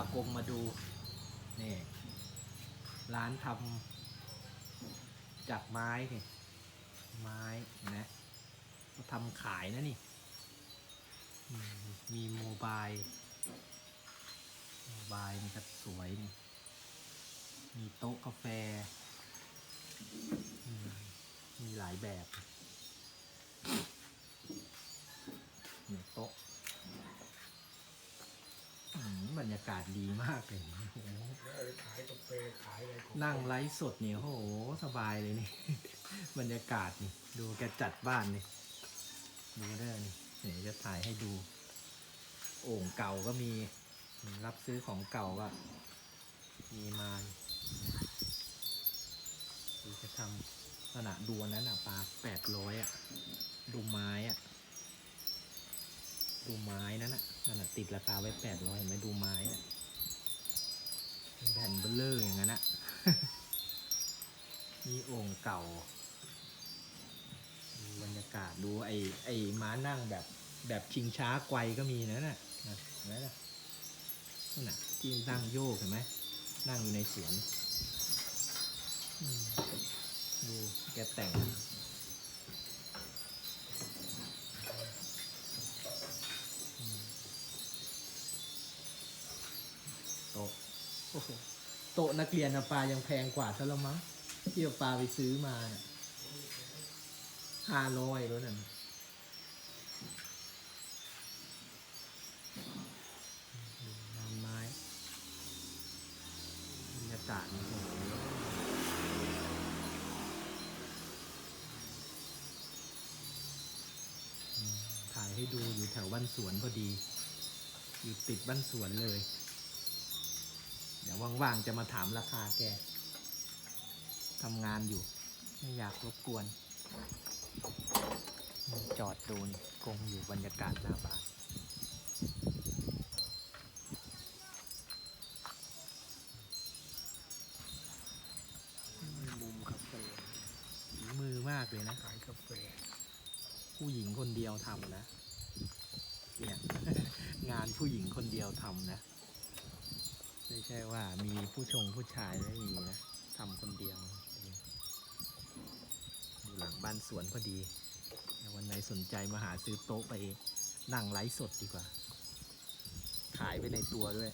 ากงมาดูนี่ร้านทำจากไม้นี่ไม้นะเขาทำขายนะนี่ มีโมบายโมบายนี่ก็สวยนี่มีโต๊ะกาแฟอืมมีหลายแบบเนี่ยโต๊ะอืมบ รรยากาศดีมากเลยโอ้โหขายกาแฟขายอะไรของนั่งไลฟ์สดเนี่ยโอ้โหสบายเลยนี่ บรรยากาศนี่ดูแกจัดบ้านนี่ดูได้นี่เดี๋ยวจะถ่ายให้ดู โอ่งเก่าก็มีรับซื้อของเก่าก็มีมาดูจะทำขนาดดูนนั้นอะปลาแปดร้อยอะดูไม้อะ ดูไม้นั้นอะนั่นอะติดราคาไว้แปดร้อยเห็นไหมดูไม้อะแผ่นเบลเลอร์อย่างนั้นอะมีโอ่งเก่าบรรยากาศดูไอ้ไอ้ม้านั่งแบบแบบชิงช้าไกวก็มีนะน่ะนะเห็นไหมล่ะนั่นน่ะที่นั่งโยกเห็นไหมนั่งอยู่ในสวนดูแกแต่ง โอ้โหโต๊ะนักเรียนนะปลายังแพงกว่าซะแล้วมั้งที่เอาปลาไปซื้อมาเนี่ยห้าร้อยแล้วนั่นดูงานไม้บรรยากาศนี่โอ้โหอืมถ่ายให้ดูอยู่แถวบ้านสวนพอดี อยู่ติดบ้านสวนเลย ดี๋ยวว่างๆจะมาถามราคาแกทำงานอยู่ ไม่อยากรบกวน จอดดูนกงอยู่บรรยากาศหน้าบ้านมุมกาแฟฝีมือมากเลยนะ ขายกาแฟผู้หญิงคนเดียวทำนะ เนี่ย งานผู้หญิงคนเดียวทำนะ ไม่ใช่ว่ามีผู้ชงผู้ชายไม่มีนะทำคนเดียวอยู่หลังบ้านสวนพอดีววันไหนสนใจมาหาซื้อโต๊ะไปนั่งไลฟ์สดดีกว่า ขายไปในตัวด้วย